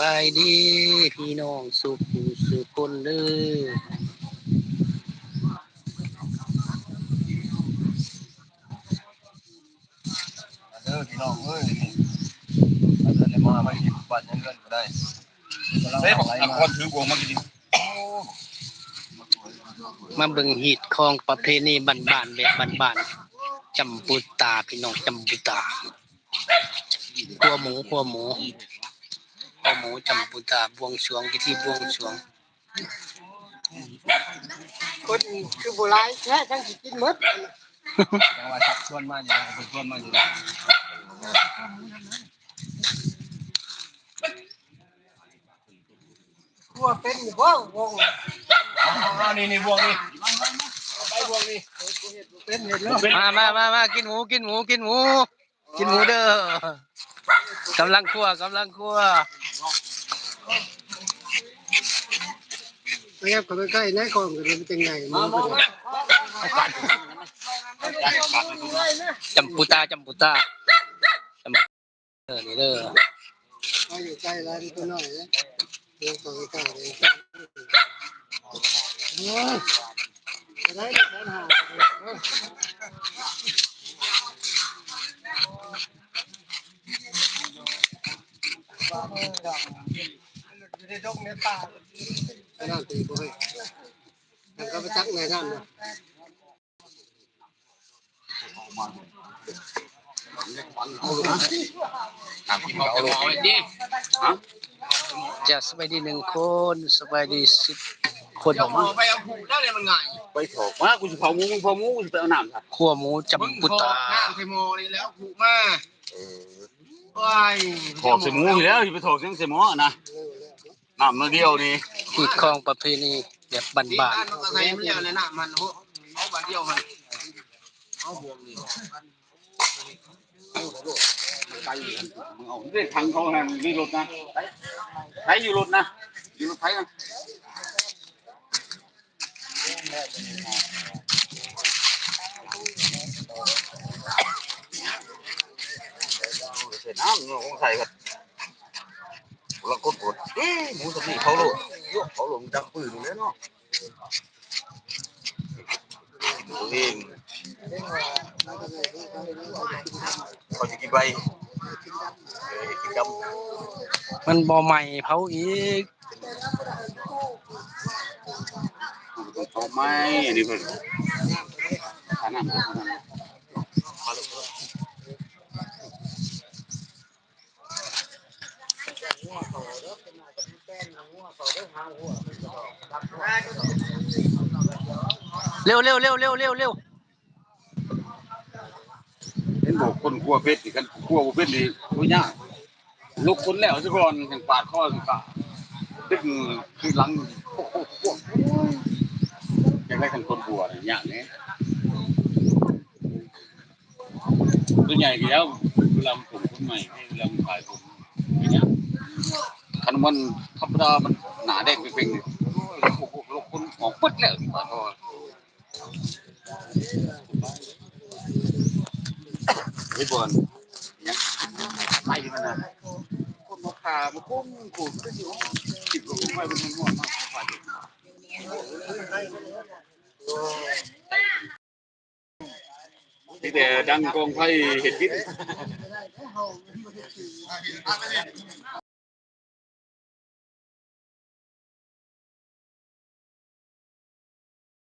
บายดีพี่น้องสุขสุขคนเด้อเด้อพี่น้องเอ้ยเอาเงินเลยมาไม่กินปันยังเงินก็ได้เฮ้ยบอกอะคนถือวงมากินมาเบิ่งฮีตของประเพณีบ้านๆแบบบ้านๆจำปูตตาพี่น้องจำปูตาขัวหมูขัวหมู ขัวหมูจำปูตาบวงสรวงพิธีบวงสรวงคนคือโบราณแท้ทั้งสิกินหมดจังหวะชักชวนมาอยู่นะชวนมาอยู่นะทั่วเป็นอยู่บ่วงอ๋อนี่นี่บวงนี่ไปบวงนี่เป็นเห็นแล้วมามามามากินหมูกินหมูกินหมู กินหมูเด้อกำลังคั่วกำลังคั่ว ไปครับเขาไปใกล้ในกล่องก็เป็นจังไงมันก็ได้จำปูตาจำปูตาจำเออนี่เด้อเอาอยู่ใกล้ร้านตัวน้อยนะเดี๋ยวเขาไปใกล้เลยโอ้ยจะได้แสนห้าไปนั่นตีบ่ให้มันก็ไปจักในนั่นนะจะสบายดีหนึ่งคนสบายดีสิบคนเอาไปเอาผูกแล้เนี่ยมันง่ายไปถอกว่ากูจะเผาหมูมึงเผาหมูกูจะไปเอาน้ำค่ะขัวหมูจำปุตตาน้ำใส่หม้อนี่แล้วผูกมาว้ายถอกใส่หมูอยู่แล้วจะไปถอกเสียงใส่หม้อนะ น้ำมาเดียวนี่ที่คลองประเพณีแบบบ้านบ้านมันก็ใส่มันแล้วเลยน้ำมันโหเอาบาทเดียวมันเอาบวงนี่ไปมึงเอาเรื่องทางเขาทางนี่รถนะใช้อยู่รถนะอยู่รถไฟนะเสร็จน้ำเราคงใส่กัน เรากดกดเอ๊ะหมูสมีเขาโหลดยกเขาหลดดังปืนอยู่แล้วเนาะเองเขาจะกี่ใบเออกินดๆมันบ่ใหม่เผาอีกำเอาไม้อันนี้เพิ่นทานน้น เร็วเร็วเร็วเร็วเร็วเร็วเห็นบอกคนกลัวเพชรนี่กันกลัวเพชรนี่บ่ยากลุกคนแล้วซะก่อนแห่งปาดคอสิกะตึกคือหลังโอ้โหยากได้ทั้งคนบัวนี่ากแน่ตัวใหญ่แล้วเวลาผมคนใหม่เวลาขายผมอย่างเงี้ยคันมันธรรมดามันหนาแดงเป่งๆโอ้ยโหลุกคนออกปึ๊ดแล้วปาดคอ ไอ้บอลยังไม่มันนะคนมาขามาคุ้มกูก็อยู่จิบลงไปบนหัวมากกว่าเด็กนี่แต่ดังกองไฟเห็ดกิน